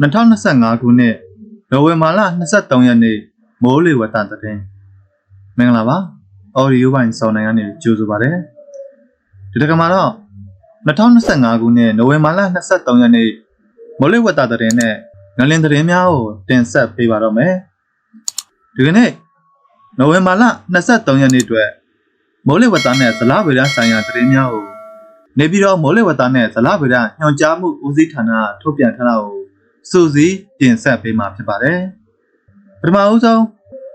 2025ခုနှစ်နိုဝင်ဘာလ23ရက်နေ့မိုးလေဝသသတင်းမင်္ဂလာပါအော်ဒီယိုပိုင်းစောင်းနိုင်ကနေကြိုဆိုပါရစေဒီတက္ကမတော့2025ခုနှစ်နိုဝင်ဘာလ23ရက်နေ့မိုးလေဝသသတင်းနဲ့ငလင်သတင်းများကိုတင်ဆက်ပေးပါတော့မယ်ဒီကနေ့နိုဝင်ဘာလ23ရက်နေ့အတွက်မိုးလေဝသနဲ့ဇလဗေဒဆိုင်ရာသတင်းများကိုနေပြည်တော်မိုးလေဝသနဲ့ဇလဗေဒညွှန်ကြားမှုဦးစီးဌာနကထုတ်ပြန်ထားတာကို စူးစီးတင်ဆက်ပေးမှာဖြစ်ပါတယ်ပထမဦးဆုံး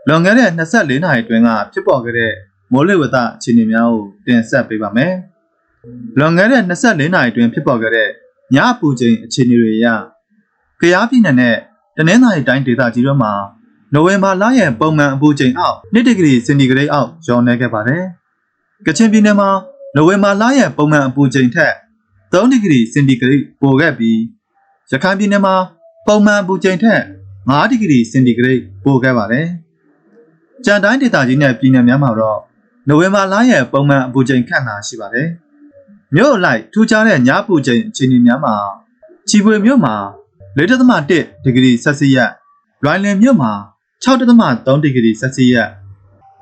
လွန်ခဲ့တဲ့24နာရီအတွင်းကဖြစ်ပေါ်ခဲ့တဲ့မိုးလေဝသအခြေအနေများကိုတင်ဆက်ပေးပါမယ်လွန်ခဲ့တဲ့24နာရီအတွင်းဖြစ်ပေါ်ခဲ့တဲ့ညအပူချိန်အခြေအနေတွေအရကရားပြည်နယ်နဲ့တနင်္သာရီတိုင်းဒေသကြီးတို့မှာနိုဝင်ဘာလရဲ့ပုံမှန်အပူချိန်အောက်2ဒီဂရီစင်တီဂရိတ်အောက်လျော့နေခဲ့ပါတယ်။ကချင်ပြည်နယ်မှာနိုဝင်ဘာလရဲ့ပုံမှန်အပူချိန်ထက်3ဒီဂရီစင်တီဂရိတ်ပိုခဲ့ပြီး ရခိုင်ပြည်နယ်မှာပုံမှန်အပူချိန်ထက်5ဒီဂရီစင်တီဂရိတ်ပိုခဲ့ပါတယ်။ကြံတိုင်းဒေသကြီးနဲ့ပြည်နယ်များမှာတော့နိုဝင်ဘာလရဲ့ပုံမှန်အပူချိန်ခန့်သာရှိပါတယ်။မြို့အလိုက်ထူးခြားတဲ့ညအပူချိန်အခြေအနေများမှာချီပွေမြို့မှာ4.1ဒီဂရီဆက်စီယပ်လွိုင်လင်မြို့မှာ6.3ဒီဂရီဆက်စီယပ်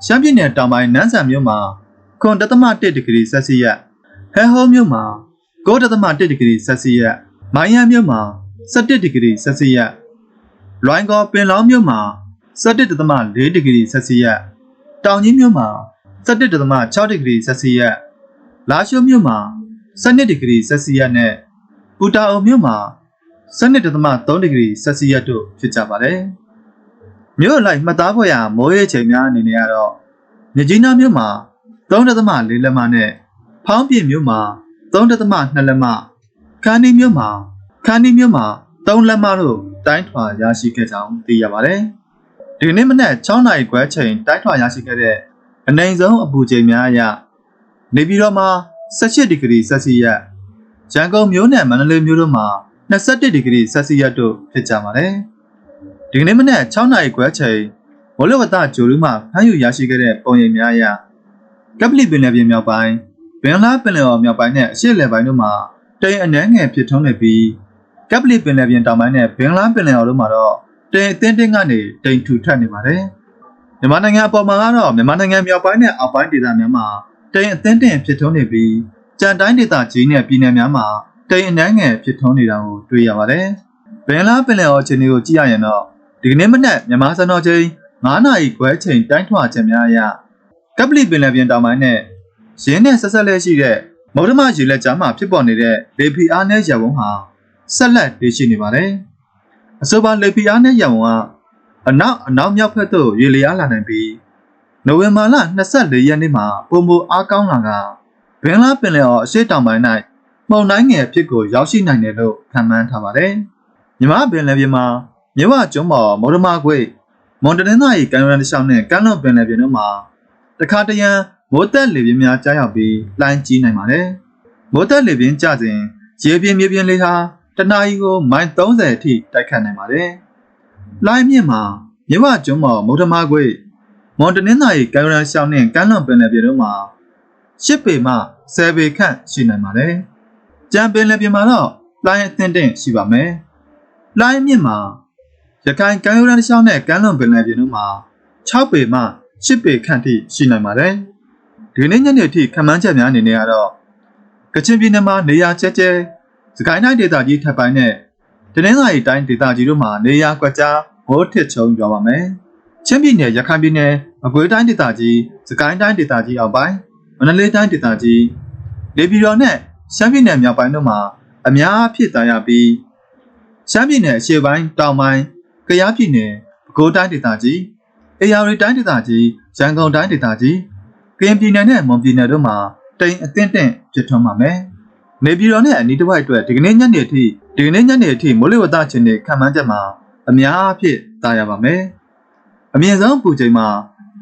ရှမ်းပြည်နယ်တောင်ပိုင်းနန်းဆန်မြို့မှာ9.1ဒီဂရီဆက်စီယပ်ဟဲဟောမြို့မှာ9.1ဒီဂရီဆက်စီယပ် မိုင်းရန်မြို့မှာ17ဒီဂရီဆက်စီယပ်လွိုင်ကော်ပင်လောင်းမြို့မှာ17.4ဒီဂရီဆက်စီယပ်တောင်ကြီးမြို့မှာ17.6ဒီဂရီဆက်စီယပ်လာရှိုးမြို့မှာ12ဒီဂရီဆက်စီယပ်နဲ့ပူတာအိုမြို့မှာ12.3ဒီဂရီဆက်စီယပ်တို့ဖြစ်ကြပါတယ်။မြို့အလိုက်မှတ်သားဖွယ်ရာမိုးရေချိန်များအနေနဲ့ကတော့မြကြီးနားမြို့မှာ3.4လက်မနဲ့ဖောင်းပြင်းမြို့မှာ3.2လက်မ ခန်းနီမြို့မှာခန်းနီမြို့မှာ3လက်မတို့တိုင်းထွာရရှိခဲ့ကြောင်းသိရပါတယ်။ဒီနေ့မနက်6နာရီခွဲချိန်တိုင်းထွာရရှိခဲ့တဲ့အနိုင်ဆုံးအပူချိန်များအရနေပြည်တော်မှာ18ဒီဂရီဆက်စီယပ်ရန်ကုန်မြို့နဲ့မန္တလေးမြို့တို့မှာ21ဒီဂရီဆက်စီယပ်တို့ဖြစ်ကြပါတယ်။ဒီကနေ့မနက်6နာရီခွဲချိန်မိုးလေဝသဂျိုလူမှဖမ်းယူရရှိခဲ့တဲ့ပုံရိပ်များအရကပလီပင်လယ်ပြင်မြောက်ပိုင်းဘင်္ဂလားပင်လယ်အော်မြောက်ပိုင်းနဲ့အရှေ့လယ်ပိုင်းတို့မှာ တိမ်အနှဲငယ်ဖြစ်ထွန်းနေပြီးကပလီပင်လယ်ပြင်တောင်ပိုင်းနဲ့ဘင်္ဂလားပင်လယ်အော်တို့မှာတော့တိမ်အသင်းတင်းကနေတိမ်ထူထပ်နေပါတယ်။မြန်မာနိုင်ငံအပေါ်မှာကတော့မြန်မာနိုင်ငံမြောက်ပိုင်းနဲ့အောက်ပိုင်းဒေသများမှာတိမ်အသင်းတင်းဖြစ်ထွန်းနေပြီးကြံတိုင်းဒေသကြီးနဲ့ပြည်နယ်များမှာတိမ်အနှဲငယ်ဖြစ်ထွန်းနေတာကိုတွေ့ရပါတယ်။ဘင်္ဂလားပင်လယ်အော်အခြေအနေကိုကြည့်ရရင်တော့ဒီကနေ့မနက်မြန်မာစံတော်ချိန်9နာရီခွဲချိန်တိုင်းထွာချက်များအရကပလီပင်လယ်ပြင်တောင်ပိုင်းနဲ့ရင်းနဲ့ဆက်ဆက်လက်ရှိတဲ့ မုဒ္ဓမရေလက်ကြားမှာဖြစ်ပေါ်နေတဲ့လေဖီအားနဲ့ရဝုံဟာဆက်လက်တည်ရှိနေပါတယ်။အဆိုပါလေဖီအားနဲ့ရဝုံကအနောက်အနောက်မြောက်ဘက်သို့ရေလျားလာနိုင်ပြီးနိုဝင်ဘာလ24ရက်နေ့မှာပုံမအားကောင်းလာကဘင်္ဂလားပင်လယ်အော်အရှေ့တောင်ပိုင်း၌မှုန်တိုင်းငယ်အဖြစ်ကိုရောက်ရှိနိုင်တယ်လို့ခန့်မှန်းထားပါတယ်။မြမပင်လယ်ပြင်မှာမြဝကျွန်းပေါ်မော်ဒမာခွေမွန်တနင်္သာရီကမ်းရိုးတန်းတစ်လျှောက်နဲ့ကမ်းလွန်ပင်လယ်ပြင်တို့မှာတခါတရံ မိုးသက်လေပြင်းများကြားရောက်ပြီးလှိုင်းကြီးနိုင်ပါတယ်။မိုးသက်လေပြင်းကျစဉ်ရေပြင်းမြေပြင်းလေးဟာတနအီကိုမိုင်30အထိတိုက်ခတ်နိုင်ပါတယ်။လှိုင်းမြင့်မှာမြဝကျွန်းပေါ်မုဒ္ဓမာခွေမွန်တနင်္သာရီကမ်းရိုးတန်းလျှောက်နဲ့ကမ်းလွန်ပင်လယ်ပြင်တို့မှာ10ပေမှ10ပေခန့်ရှိနိုင်ပါတယ်။ကြံပင်လယ်ပြင်မှာတော့လှိုင်းအသင့်တင့်ရှိပါမယ်။လှိုင်းမြင့်မှာရခိုင်ကမ်းရိုးတန်းတစ်လျှောက်နဲ့ကမ်းလွန်ပင်လယ်ပြင်တို့မှာ6ပေမှ10ပေခန့်ထိရှိနိုင်ပါတယ်။ ဒီနေ့ညနေထိခန့်မှန်းချက်များအနေနဲ့ကတော့ကချင်ပြည်နယ်မှာနေရာကျဲကျဲစကိုင်းတိုင်းဒေသကြီးထပ်ပိုင်းနဲ့တနင်္သာရီတိုင်းဒေသကြီးတို့မှာနေရာကွက်ကြားမိုးထစ်ချုံရွာပါမယ်။ချင်းပြည်နယ်ရခိုင်ပြည်နယ်မကွေးတိုင်းဒေသကြီးစကိုင်းတိုင်းဒေသကြီးအောက်ပိုင်းမန္တလေးတိုင်းဒေသကြီးလေပြည်တော်နဲ့ရှမ်းပြည်နယ်မြောက်ပိုင်းတို့မှာအများအဖြစ်သာရပြီးရှမ်းပြည်နယ်အရှေ့ပိုင်းတောင်ပိုင်းကယားပြည်နယ်ပဲခူးတိုင်းဒေသကြီးအေရရီတိုင်းဒေသကြီးရန်ကုန်တိုင်းဒေသကြီးကရ င်ပြည်နယ်နဲ့မွန်ပြည်နယ်တို့မှာတိမ်အသင့်တင့်ဖြစ်ထွန်းပါမယ်။နေပြည်တော်နဲ့အနီးတစ်ဝိုက်အတွက်ဒီကနေ့ညနေအထိဒီကနေ့ညနေအထိမိုးလေဝသချင်းတွေခံမှန်းချက်မှာအများအဖြစ်သာရပါမယ်။အမြင့်ဆုံးပူချိန်မှာ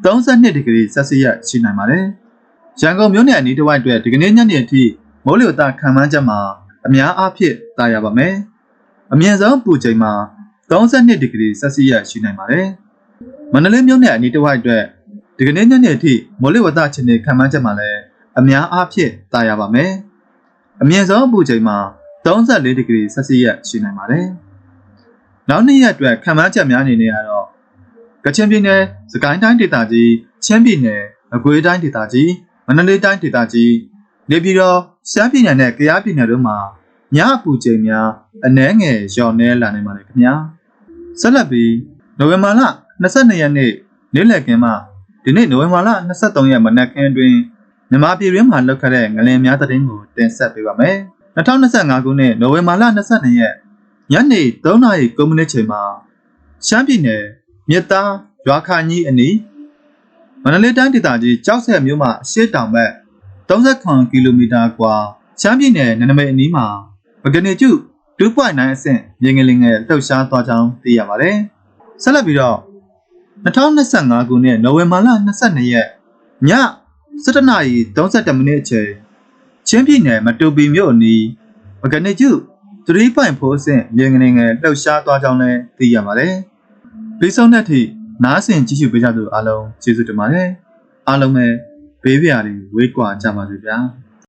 32ဒီဂရီဆက်စီယပ်ရှိနိုင်ပါတယ်။ရန်ကုန်မြို့နယ်အနီးတစ်ဝိုက်အတွက်ဒီကနေ့ညနေအထိမိုးလေဝသခံမှန်းချက်မှာအများအဖြစ်သာရပါမယ်။အမြင့်ဆုံးပူချိန်မှာ32ဒီဂရီဆက်စီယပ်ရှိနိုင်ပါတယ်။မန္တလေးမြို့နယ်အနီးတစ်ဝိုက်အတွက် ဒီကနေ့ညနေအထိမိုးလေဝသချင်းတွေခံမှန်းချက်မှာလည်းအများအားဖြင့်သာရပါမယ်။အမြင့်ဆုံးအပူချိန်မှာ34ဒီဂရီဆက်စီယပ်ရှိနိုင်ပါတယ်။နောက်နှစ်ရက်အတွက်ခံမှန်းချက်များအနေနဲ့ကတော့ကချင်ပြည်နယ်စကိုင်းတိုင်းဒေသကြီးချင်းပြည်နယ်မကွေးတိုင်းဒေသကြီးမန္တလေးတိုင်းဒေသကြီးနေပြည်တော်ရှမ်းပြည်နယ်နဲ့ကယားပြည်နယ်တို့မှာညအပူချိန်များအနည်းငယ်လျော့နည်းလာနိုင်ပါတယ်ခင်ဗျာဆက်လက်ပြီးနိုဝင်ဘာလ22ရက်နေ့နေ့လည်ခင်းမှ ဒီနေ့နိုဝင်ဘာလ23ရက်မနက်ခင်းအတွင်းမြန်မာပြည်တွင်းမှာလောက်ခတ်တဲ့ငလင်များသတင်းကိုတင်ဆက်ပေးပါမယ်2025ခုနှစ်နိုဝင်ဘာလ22ရက်ညနေ3နာရီ9မိနစ်ချိန်မှာရှမ်းပြည်နယ်မြစ်သားရွာခါကြီးအနီးမန္တလေးတိုင်းဒေသကြီးကြောက်ဆက်မြို့မှအရှေ့တောင်ဘက်39ကီလိုမီတာကွာရှမ်းပြည်နယ်နန္ဒမိတ်အနီးမှာမဂနီကျု2.9အဆင့်မြေငလင်ငယ်လှုပ်ရှားသွားကြောင်းသိရပါတယ်။ဆက်လက်ပြီးတော့ 2025ခုနှစ်နိုဝင်ဘာလ22ရက်ည7:32မိနစ်အချိန်ချင်းပြည်နယ်မတူပီမြို့အနီးမဂနီကျု3.4အဆင့်မြေငလင်ငယ်လှုပ်ရှားသွားကြောင်းလည်းသိရပါတယ်။ပြီးဆုံးတဲ့အထိနားဆင်ကြည့်ရှုပေးကြသူအားလုံးကျေးဇူးတင်ပါတယ်။အားလုံးပဲဘေးပြာတွေဝေးကွာကြပါစေဗျာ။